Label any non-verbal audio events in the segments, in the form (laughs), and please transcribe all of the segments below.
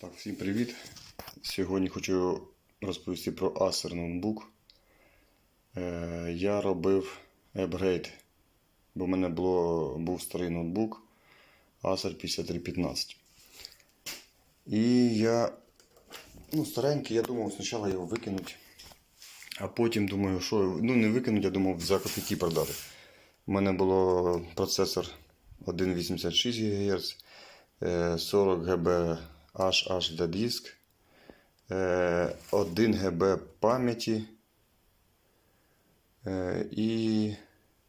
Так, всім привіт. Сьогодні хочу розповісти про Acer ноутбук. Е, я робив апгрейд, бо в мене було, був старий ноутбук Acer 5315. І я, ну, старенький, я думав спочатку його викинути. А потім думаю, що ну не викинути, я думав за копійки продати. У мене було процесор 1,86 ГГц, е, 40 ГБ HH диск, е, 1 ГБ пам'яті е, і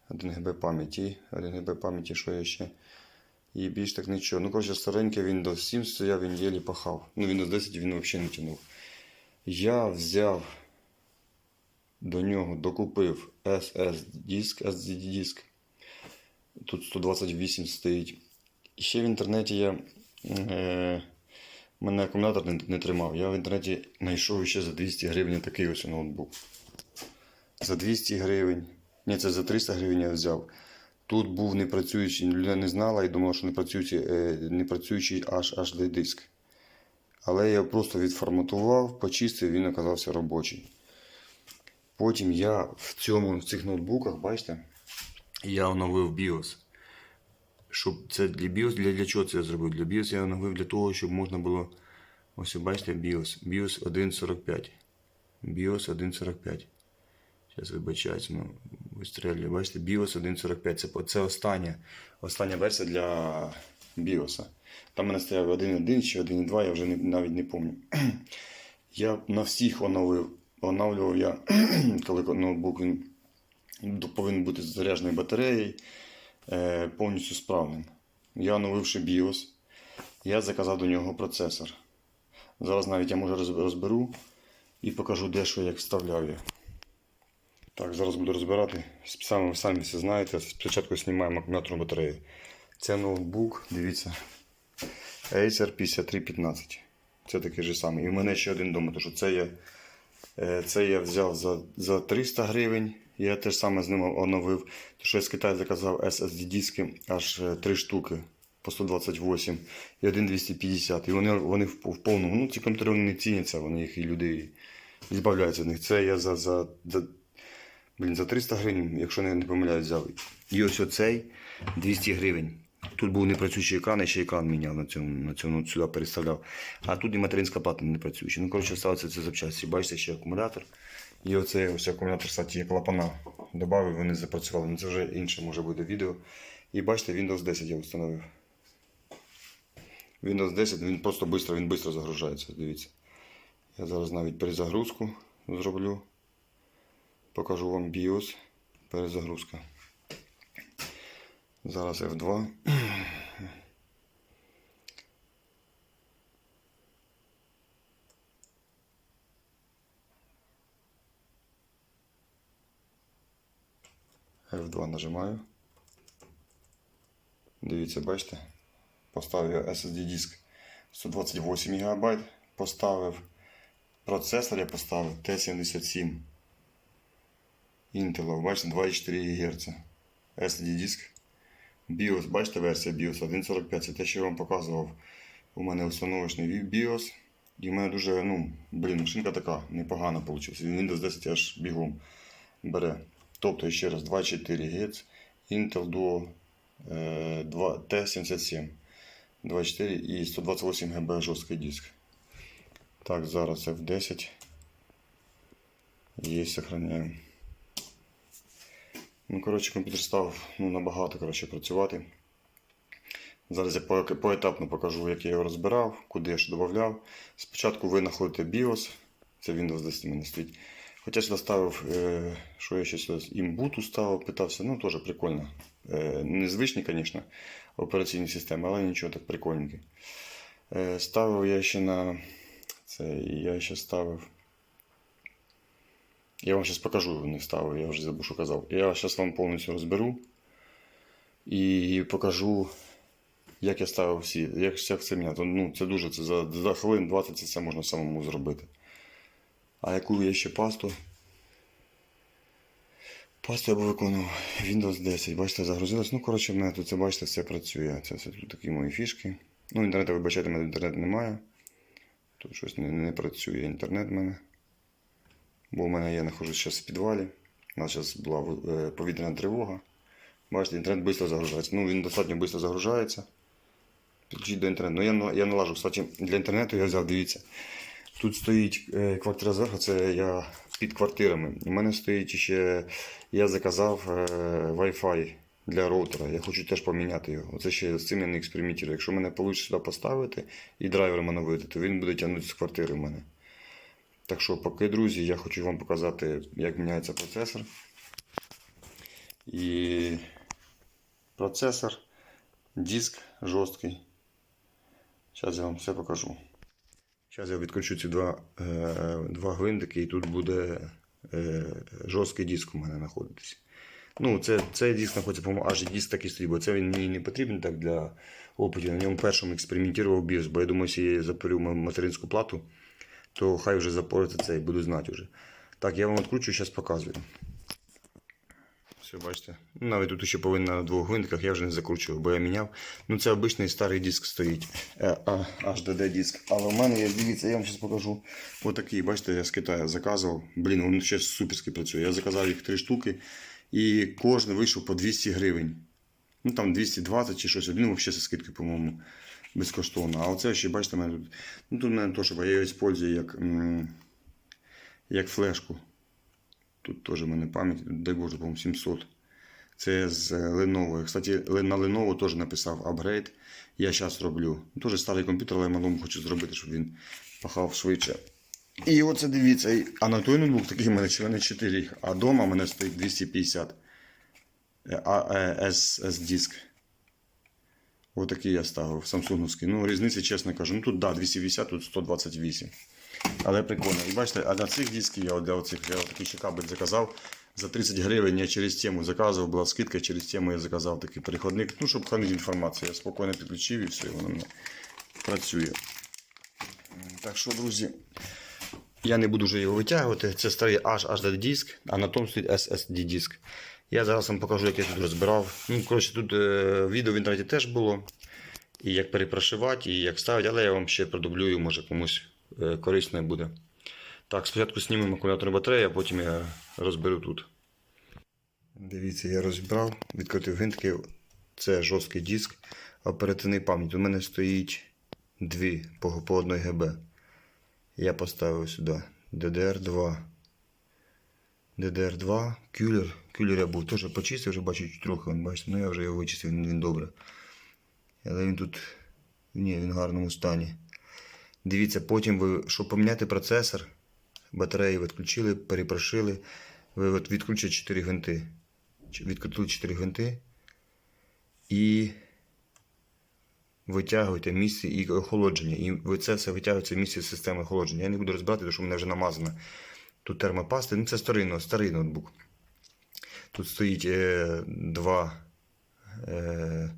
1 ГБ пам'яті, 1 ГБ пам'яті, що є ще. І більш так нічого. Ну, коротше, старенький Windows 7 стояв, він єлі пахав. Ну, Windows 10 він взагалі не тягнув. Я взяв до нього докупив SSD-диск, SSD-диск. Тут 128 стоїть. Ще в інтернеті я. Е, мене акумулятор не, не тримав. Я в інтернеті знайшов ще за 200 гривень такий ось ноутбук. За 200 гривень. Ні, це за 300 гривень я взяв. Тут був непрацюючий, людина не знала і думала, що не працюючий, е, не працюючий аж HD диск. Але я просто відформатував, почистив, він оказався робочий. Потім я в цьому, в цих ноутбуках, бачите, я оновив BIOS. Щоб це для BIOS, для, для чого це я зробив? Для BIOS я оновив для того, щоб можна було. Ось бачите, BIOS. BIOS 1.45. BIOS 1.45. Зараз вибачаюсь, ну, вистрілюю. Бачите, BIOS 1.45. Це, це остання, остання версія для BIOS. Там мене стояв 1.1 чи 1.2, я вже не, навіть не пам'ятаю. (clears throat) Я на всіх оновив. Оновлював я, (clears throat) коли ноутбук він повинен бути з зарядженою батареєю, е, повністю справним. Я оновивши BIOS, я заказав до нього процесор. Зараз навіть я може розберу і покажу, де що як вставляв я. Так, зараз буду розбирати. Саме ви самі все знаєте. Спочатку знімаємо акумуляторну батарею. Це ноутбук, дивіться. Acer 5315. Це такий же самий. І в мене ще один вдома, тому що це я, е, це я взяв за, за 300 гривень. Я теж саме з ним оновив. Тому що я з Китаю заказав SSD диски аж 3 штуки по 128 і один 250. І вони, вони в, повному. Ну, ці комп'ютери вони не ціняться, вони їх і люди збавляються від них. Це я за, за, за, блін, за 300 гривень, якщо не, не помиляюсь, взяв. І ось оцей 200 гривень. Тут був непрацюючий екран, я ще екран міняв на цьому, на цьому сюди переставляв. А тут і материнська плата не працююча. Ну, коротше, ставиться це запчасті. Бачите, ще акумулятор. І оцей ось акумулятор, кстати, є клапана. Добавив, вони запрацювали. Ну, це вже інше може буде відео. І бачите, Windows 10 я встановив. Windows 10 він просто швидко, він швидко загружається. Дивіться. Я зараз навіть перезагрузку зроблю. Покажу вам BIOS. Перезагрузка. Зараз F2. F2 нажимаю. Дивіться, бачите? Поставив я SSD диск 128 ГБ. Поставив процесор, я поставив T77 Intel, бачите, 2,4 ГГц. SSD диск. BIOS, бачите, версія BIOS 1.45. Це те, що я вам показував. У мене установочний BIOS. І в мене дуже, ну, блін, машинка така непогана вийшла. Windows 10 аж бігом бере. Тобто, ще раз, 2.4 Гц, Intel Duo е, 2, T77. 24 і 128 ГБ жорсткий диск. Так, зараз F10. Є, сохраняємо. Ну, коротше, комп'ютер став ну, набагато коротше, працювати. Зараз я поетапно покажу, як я його розбирав, куди я що додавав. Спочатку ви знаходите BIOS, це Windows 10 у мене стоїть. Хоча сюди ставив, е, що я ще імбуту ставив, питався, ну теж прикольно. Е, незвичні, звісно, операційні системи, але нічого так прикольненький. Е, ставив я ще на. Це я ще ставив. Я вам зараз покажу, не ставив, я вже забув, що казав. Я зараз вам повністю розберу і покажу, як я ставив всі, як, це міняти. Ну, це дуже це за, за хвилин 20 це все можна самому зробити. А яку я ще пасту? Пасту я б виконував Windows 10. Бачите, загрузилось. Ну, коротше, в мене тут це бачите, все працює. Це все тут такі мої фішки. Ну, інтернету, вибачайте, в мене інтернету немає. Тут щось не, не працює інтернет в мене. Бо в мене я знаходжусь зараз в підвалі. У нас зараз була е, повітряна тривога. Бачите, інтернет швидко загружається. Ну, він достатньо швидко загружається. Підключіть до інтернету. Ну, я, я налажу, кстати, для інтернету я взяв, дивіться. Тут стоїть е, квартира зверху, це я під квартирами. У мене стоїть ще, я заказав е, Wi-Fi для роутера. Я хочу теж поміняти його. Оце ще з цим я не експериментую. Якщо мене вийде сюди поставити і драйвер оновити, то він буде тягнути з квартири в мене. Так що, поки, друзі, я хочу вам показати, як міняється процесор. І процесор, диск жорсткий. Зараз я вам все покажу. Зараз я відключу ці два, е, два гвинтики і тут буде е, жорсткий диск у мене знаходитися. Ну, це, цей диск знаходиться, по-моєму, аж диск такий стоїть, бо це він мені не потрібен так для опитів. На ньому першому експериментував BIOS, бо я думаю, якщо я запилю ма- материнську плату, то хай вже запориться це і буду знати вже. Так, я вам відкручу, зараз показую. Все, бачите. Ну, Навіть тут ще повинен на двох гвинтиках, я вже не закручував, бо я міняв. Ну це обичний старий диск стоїть. Е, HDD диск. Але в мене є, дивіться, я вам зараз покажу. Отакий, бачите, я з Китаю заказував. Блін, він ще суперськи працює. Я заказав їх три штуки. І кожен вийшов по 200 гривень. Ну там 220 чи щось. Один взагалі зі скидки, по-моєму, безкоштовно. А оце ще, бачите, мене тут. Ну тут мене теж, бо я його використовую як, як флешку. Тут теж в мене пам'ять, дай Боже, по-моєму, 700. Це з Lenovo. Кстати, на Lenovo теж написав апгрейд. Я зараз роблю. Теж старий комп'ютер, але я малому хочу зробити, щоб він пахав швидше. І оце дивіться. А на той ноутбук такий в мене члени 4, а вдома в мене стоїть 250. Е, А, е, S, диск Отакий я ставив, самсунгівський. Ну, різниці, чесно кажу. Ну тут да, 250, тут 128. Але прикольно. І бачите, а на цих дисків я для оцих я такий ще кабель заказав. За 30 гривень я через тему заказував, була скидка, через тему я заказав такий переходник. Ну, щоб хранити інформацію. Я спокійно підключив і все, воно мене працює. Так що, друзі, я не буду вже його витягувати. Це старий HDD диск, а на тому стоїть SSD диск. Я зараз вам покажу, як я тут розбирав. Ну, коротше, тут е, відео в інтернеті теж було. І як перепрошивати, і як ставити, але я вам ще продублюю, може комусь е, корисно буде. Так, спочатку знімемо акумулятор батареї, а потім я розберу тут. Дивіться, я розібрав, відкритив гвинтики. Це жорсткий диск, оперативний пам'ять. У мене стоїть дві по, по 1 ГБ. Я поставив сюди DDR2. DDR2, кюлер. Кюлер я був теж почистив, вже бачу трохи, вон, бачите, ну я вже його вичистив, він, він добре. Але він тут. Ні, він в гарному стані. Дивіться, потім ви, щоб поміняти процесор, батареї відключили, перепрошили. Ви от відключите 4 гвинти. Відкрутили 4 гвинти. І витягуєте місце і охолодження. І це все витягуєте в місці системи охолодження. Я не буду розбирати, тому що в мене вже намазано. Тут термопасти. Ну це старий, старий ноутбук. Тут стоїть е, 2, е,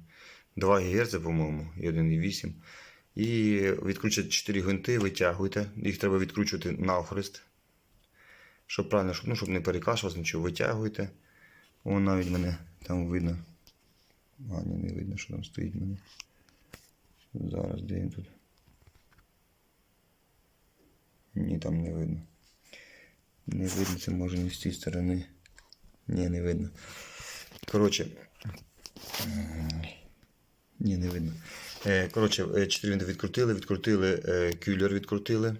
2 ГГц, по-моєму, і 1,8. І відкручуєте 4 гвинти, витягуєте. Їх треба відкручувати навхрест. Щоб правильно, щоб, ну, щоб не перекашувалось нічого, витягуєте. Вон навіть мене там видно. А, ні, не видно, що там стоїть мене. Зараз, де він тут? Ні, там не видно. Не видно, це може не з цієї сторони. Ні, не видно. Коротше. Ні, не видно. Е, Коротше, е, 4 винти відкрутили, відкрутили, е, кюлер відкрутили.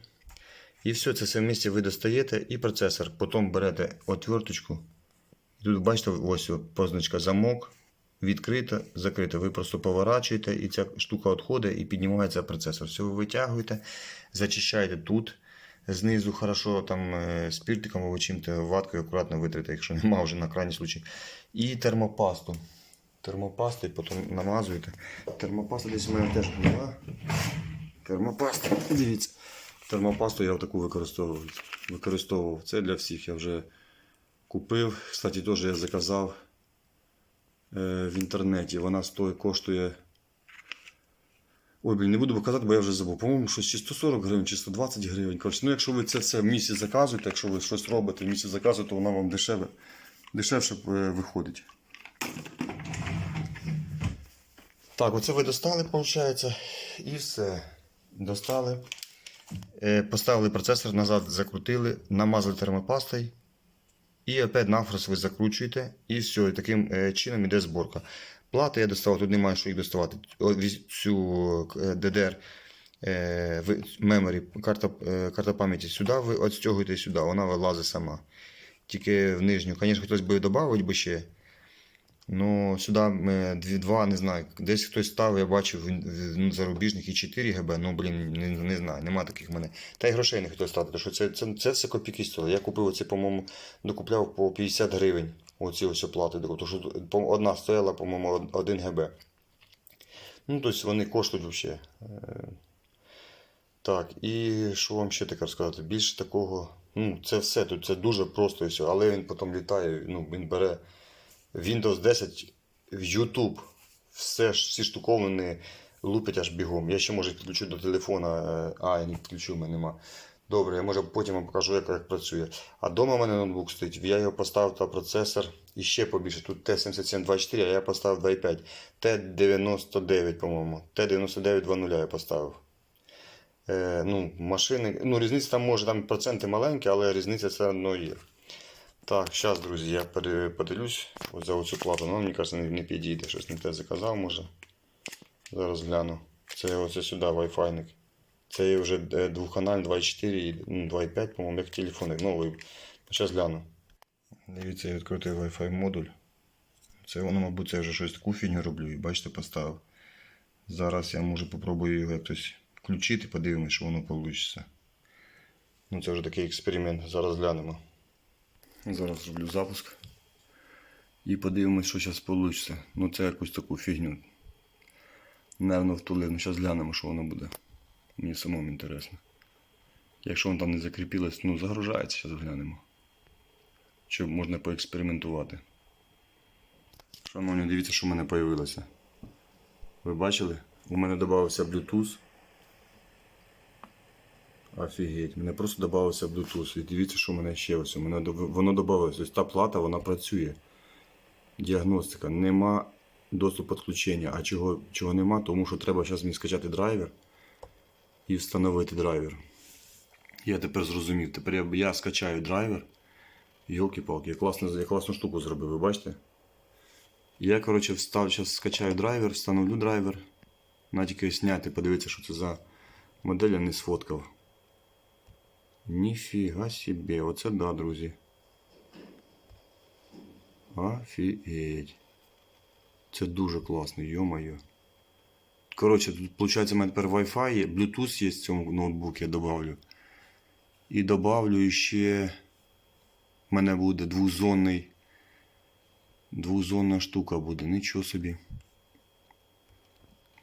І все, це все в місці ви достаєте і процесор. Потім берете отверточку. І тут бачите, ось позначка замок. Відкрита, закрита. Ви просто поворачуєте, і ця штука відходить і піднімається процесор. Все ви витягуєте, зачищаєте тут. Знизу хорошо там е, спіртиком або чим-то ваткою акуратно витрите, якщо (laughs) нема вже на крайній случай. І термопасту. Термопасту і потім намазуєте. Термопаста десь у мене теж була. Термопаста. Дивіться. Термопасту я таку використовував. використовував. Це для всіх я вже купив. Кстати, теж я заказав е, в інтернеті. Вона стоїть, коштує. Ой, блін, не буду показати, бо я вже забув. По-моєму, щось чи 140 гривень, чи 120 гривень. Коротше, ну якщо ви це все в місяць заказуєте, якщо ви щось робите в місяць заказуєте, то вона вам дешеве, дешевше е, виходить. Так, оце ви достали, виходить. І все. Достали. Е, Поставили процесор назад, закрутили, намазали термопастою. І опять нафрос ви закручуєте. І все, і таким е, чином іде зборка. Плати я доставав, тут немає що їх доставати. Цю DDR е, memory, карта, карта пам'яті сюди ви відстягуєте сюди, вона вилазить сама. Тільки в нижню. Звісно, додати би ще. Ну, сюди е, два, не знаю. Десь хтось став, я бачив ну, зарубіжних і 4 ГБ, ну блін, не, не знаю, нема таких в мене. Та й грошей не хотів стати, тому що це, це, це все копійки стоїло. Я купив оці, по-моєму, докупляв по 50 гривень. Оці ось плати. Тому що одна стояла, по-моєму, 1 ГБ. Ну, тобто вони коштують взагалі. Так, і що вам ще таке розказати? Більше такого. Ну, це все. Тут це дуже просто і все. Але він потім літає, ну, він бере Windows 10 в YouTube. Все ж, всі штуковини лупить аж бігом. Я ще може підключу до телефона. е, А, я не підключу, мене нема. Добре, я може потім вам покажу, як, як працює. А вдома в мене ноутбук стоїть. Я його поставив та процесор і ще побільше. Тут Т7724, а я поставив 2.5. Т99, по-моєму. Т9920 я поставив. Е, ну, машини, ну, різниця там може, там проценти маленькі, але різниця все одно є. Так, зараз, друзі, я подивлюсь за оцю плату. Ну, мені кажеться, не, підійде. Щось не те заказав, може. Зараз гляну. Це оце сюди Wi-Fi. Це вже е, двохканальний 2.4 і ну, 2.5, по-моєму, як телефони. Новий. Зараз гляну. Дивіться, я відкрутив Wi-Fi модуль. Це воно, мабуть, це вже щось таку фігню роблю. І бачите, поставив. Зараз я може попробую його якось включити, подивимось, що воно вийде. Ну, це вже такий експеримент. Зараз глянемо. Зараз зроблю запуск. І подивимось, що зараз вийде. Ну, це якусь таку фігню. Нервно втулив. Ну, зараз глянемо, що воно буде. Мені самому інтересно. Якщо воно там не закріпилось, ну загружається, зараз глянемо. Чи можна поекспериментувати. Шановні, дивіться, що в мене з'явилося. Ви бачили? У мене додався Bluetooth. Офігеть, мене просто додався Bluetooth. І дивіться, що в мене ще ось. У мене воно додалось. Ось та плата, вона працює. Діагностика. Нема доступу підключення. А чого, чого нема? Тому що треба зараз мені скачати драйвер і встановити драйвер. Я тепер зрозумів. Тепер я, я скачаю драйвер. Йолки-палки, я класну, я класну штуку зробив, ви бачите? Я, коротше, встав, зараз скачаю драйвер, встановлю драйвер. На зняти, подивитися, що це за модель, я не сфоткав. Ніфіга собі, оце да, друзі. Офігеть. Це дуже класно, йо-моє. Коротше, тут, виходить, у мене тепер Wi-Fi є, Bluetooth є в цьому ноутбуці, я добавлю. І добавлю ще. У мене буде двозонний. Двозонна штука буде, нічого собі.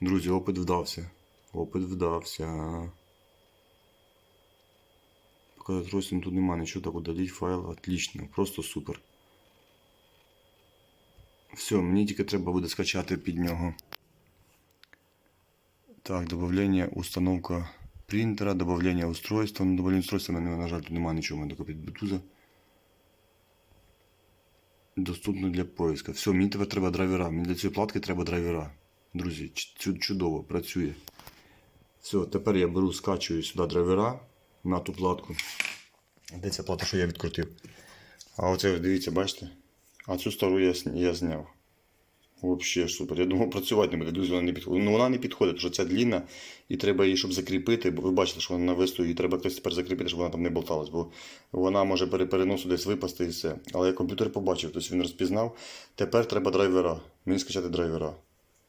Друзі, опит вдався. Опит вдався. Показати розтін тут нема нічого, так удаліть файл. Отлично, просто супер. Все, мені тільки треба буде скачати під нього. Так, добавлення, установка принтера, добавлення устройства. Ну, добавлення устройства, мене, на жаль, тут немає нічого, мене тільки під Bluetooth. Доступно для поиска. Все, мені тепер треба драйвера. Мені для цієї платки треба драйвера. Друзі, чудово, працює. Все, тепер я беру, скачую сюди драйвера на ту платку. Де ця плата, що я відкрутив? А оце дивіться, бачите? А цю стару я, я зняв. Взагалі супер. Я думав, працювати не буде. Друзі, вона не підходить. Ну вона не підходить, тому що ця длінна, і треба її, щоб закріпити, бо ви бачите, що вона на висту, і треба хтось тепер закріпити, щоб вона там не болталась, бо вона може переносу десь випасти і все. Але я комп'ютер побачив, тобто він розпізнав. Тепер треба драйвера. Мені скачати драйвера.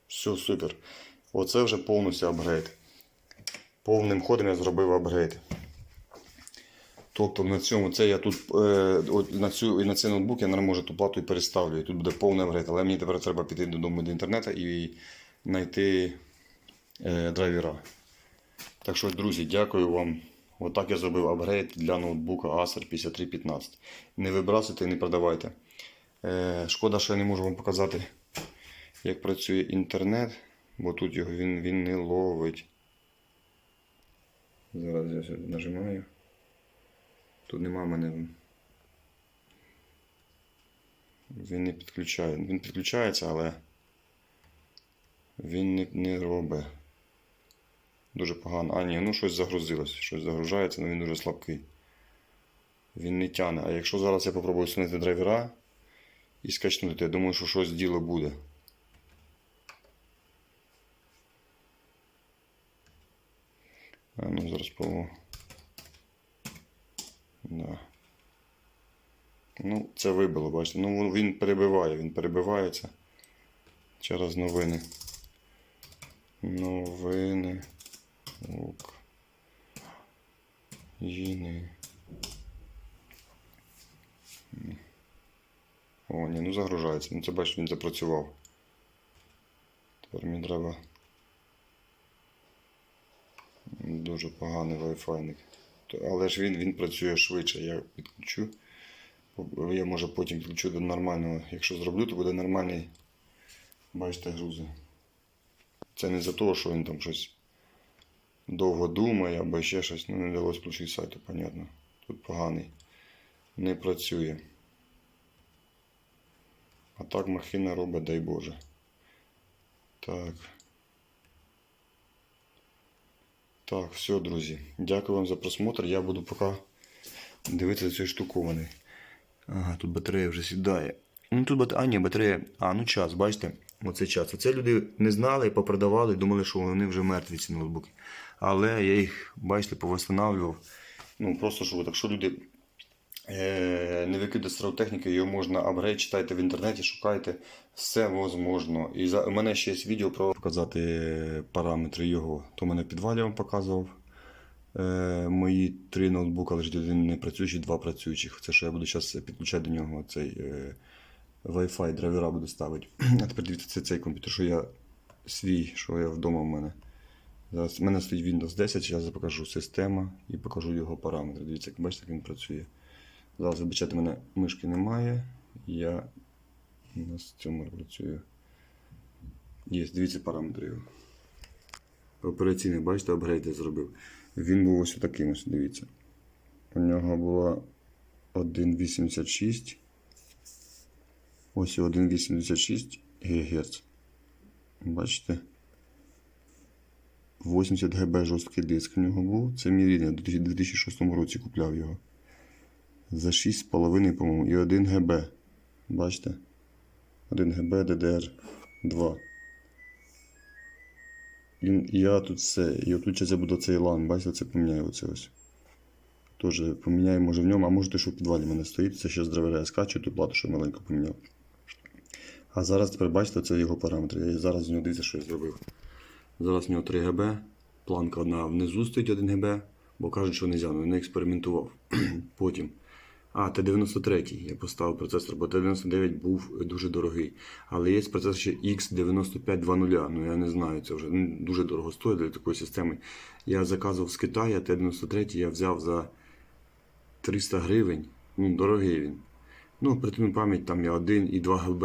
Все супер. Оце вже повністю апгрейд. Повним ходом я зробив апгрейд. Тобто на цьому це я тут е, от на цю і на цей ноутбук я не можу ту плату і переставлю. І тут буде повний апгрейд. Але мені тепер треба піти додому до інтернету і знайти е, драйвера. Так що, друзі, дякую вам. Отак я зробив апгрейд для ноутбука Acer 5315. Не вибрасуйте і не продавайте. Е, шкода, що я не можу вам показати, як працює інтернет, бо тут його він, він не ловить. Зараз я сюди нажимаю. Тут нема мене. Він не підключає. Він підключається, але він не, не робить. Дуже погано. А, ні, ну щось загрузилось. Щось загружається, але він дуже слабкий. Він не тяне. А якщо зараз я попробую сунути драйвера і скачнути, я думаю, що щось діло буде. А ну зараз по. Да. Ну, це вибило, бачите. Ну він перебиває, він перебивається через новини. Новини. Ок. Їни. О, ні, ну загружається. Ну це бачиш, він запрацював. Тепер мені треба. Дуже поганий вайфайник. То- Але ж він, він працює швидше. Я підключу. Я може потім підключу до нормального. Якщо зроблю, то буде нормальний. Бачите, грузи. Це не за того, що він там щось довго думає або ще щось. Ну, не вдалося включити сайту, понятно. Тут поганий. Не працює. А так махина робить, дай Боже. Так. Так, все, друзі. Дякую вам за просмотр. Я буду поки дивитися цей штукований. Ага, тут батарея вже сідає. Ну тут бат... А, ні, батарея. А, ну час, бачите? Оце час. Оце люди не знали і попродавали, думали, що вони вже мертві ці ноутбуки. Але я їх, бачите, повосстанавлював. Ну, просто що, так що люди не викидають стару техніку, його можна апгрейд, читайте в інтернеті, шукайте. Все можливо. І за... у мене ще є відео про показати параметри його. То мене в підвалі вам показував. Е, мої три ноутбука лежить один не працюючий, два працюючих. Це що я буду зараз підключати до нього цей е, Wi-Fi драйвера буду ставити. (clears throat) А тепер дивіться, це цей комп'ютер, що я свій, що я вдома в мене. Зараз в мене стоїть Windows 10, зараз я покажу система і покажу його параметри. Дивіться, як бачите, як він працює. Зараз вибачайте, мене мишки немає. Я на цьому працюю. Є, дивіться параметри його. Операційний, бачите, апгрейд я зробив. Він був ось таким ось, дивіться. У нього було 1,86. Ось 1,86 ГГц. Бачите? 80 ГБ жорсткий диск в нього був. Це мій рідний, у 2006 році купляв його. За 6,5, по-моєму, і 1 ГБ. Бачите? 1 ГБ DDR2. І я тут все. І отут я буду цей лан, бачите, це поміняю оце ось. Тоже поміняю, може в ньому, а може те, що в підвалі в мене стоїть. Це ще з драйвера я скачу, ту плату, що маленько поміняв. А зараз тепер бачите, це його параметри. Я зараз з нього дивіться, що я зробив. Зараз в нього 3 ГБ, планка одна внизу стоїть 1 ГБ, бо кажуть, що не можна, не експериментував. (clears throat) Потім. А, Т-93 я поставив процесор, бо Т-99 був дуже дорогий. Але є процесор ще X9520. Ну я не знаю, це вже ну, дуже дорого стоїть для такої системи. Я заказував з Китаю, Т-93 я взяв за 300 гривень. Ну, дорогий він. Ну, притому пам'ять там я 1 і 2 ГБ.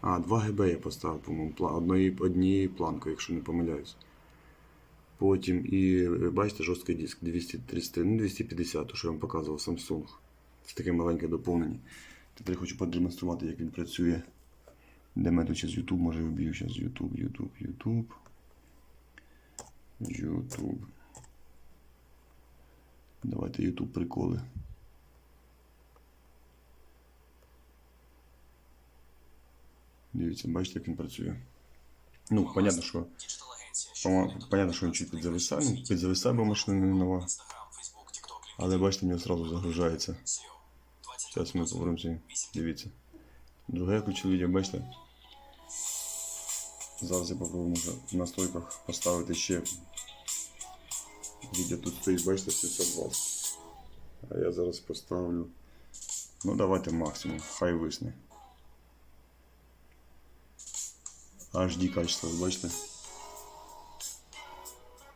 А, 2 ГБ я поставив, по-моєму, одної, однією планкою, якщо не помиляюсь. Потім і бачите жорсткий диск 230, ну 250, то що я вам показував Samsung. Це таке маленьке доповнення. Тепер я хочу продемонструвати, як він працює. Де мене тут зараз YouTube, може вб'ю зараз YouTube, YouTube, YouTube. YouTube. Давайте YouTube приколи. Дивіться, бачите, як він працює. Ну, понятно, що. Понятно, що він чуть підзависає, підзависає, бо машина не нова. Але бачите, нього одразу загружається. Зараз ми повернемося. Дивіться. Друге я включив відео, бачите? Зараз я попробую в настройках поставити ще. Відео тут стоїть, бачите, 720. А я зараз поставлю. Ну давайте максимум, хай висне. HD качество, бачите?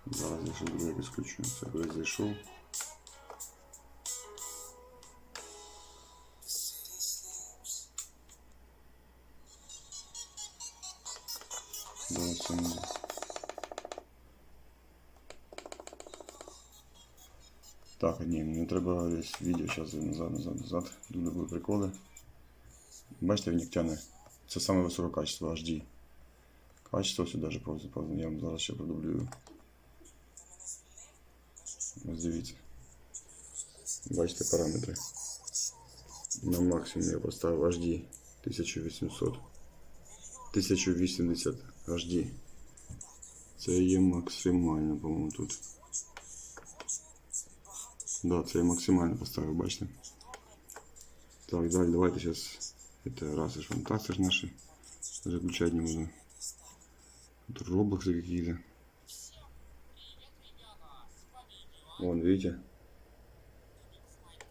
Зараз я ще друге включу. Це зайшов. Зараз секунду. Так, ні, не треба десь відео зараз назад, назад, назад. Дуже були приколи. Бачите, він як тяне. Це саме високе качество HD. Качество сюди даже повз, повз. Я вам зараз ще продублюю. дивіться. Бачите параметри. На максимум я поставив HD 1800. 1080 HD. Це є максимально, по-моєму, тут. Да, це я максимально поставив, бачите? Так, далі, давайте сейчас это раз уж фантасты ж наши заключать не буду. Тут роблоксы какие-то. Вон, видите?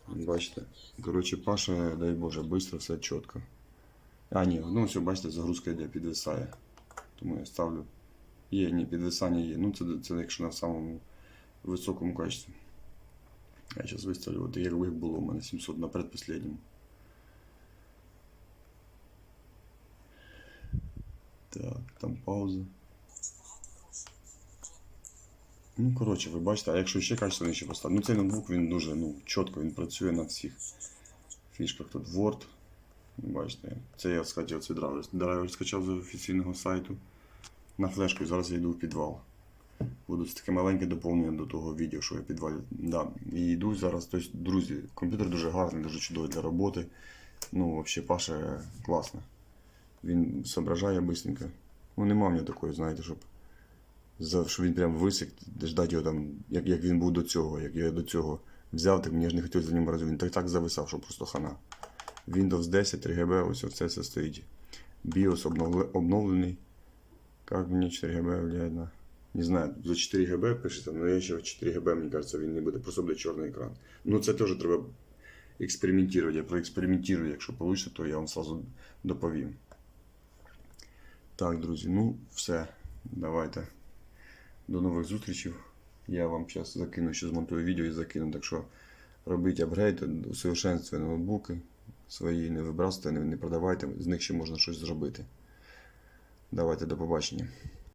Бачите? Короче, Паша, дай Боже, быстро все чітко. А, ні, ну все, бачите, загрузка йде, підвисає. Тому я ставлю. Є, ні, підвисання є. Ну це, це якщо на самому високому качестві. Я зараз виставлю, от як було у мене 700 на предпоследньому. Так, там пауза. Ну, коротше, ви бачите, а якщо ще качество нижче поставити. Ну, цей ноутбук він дуже ну, чітко він працює на всіх фішках. Тут Word. Бачите, це я скачав цей драйвер. Драйвер скачав з офіційного сайту на флешку і зараз я йду в підвал. Буду це таке маленьке доповнення до того відео, що я в підвалі. Да. І йду зараз. Тобто, друзі, комп'ютер дуже гарний, дуже чудовий для роботи. Ну, взагалі, Паша класно. Він зображає бистренько. Ну, нема в нього такої, знаєте, щоб, щоб він прям висік, ждати його там, як, як він був до цього, як я до цього взяв, так мені ж не хотілося за ним разу. Він так так зависав, що просто хана. Windows 10, 3GB, ось це все стоїть. BIOS обновлений. Как мне 4 ГБ влияет на... Не знаю, за 4 ГБ пишеться, але я ще 4 ГБ, мені кажется, він не буде, просто буде чорний екран. Ну це теж треба експериментувати. Я проекспериментую, якщо вийде, то я вам сразу доповім. Так, друзі, ну все. Давайте. До нових зустрічей. Я вам зараз закину, ще змонтую відео і закину. Так що робіть апгрейд, усовершенствуйте ноутбуки свої, не вибрасуйте, не, продавайте, з них ще можна щось зробити. Давайте до побачення.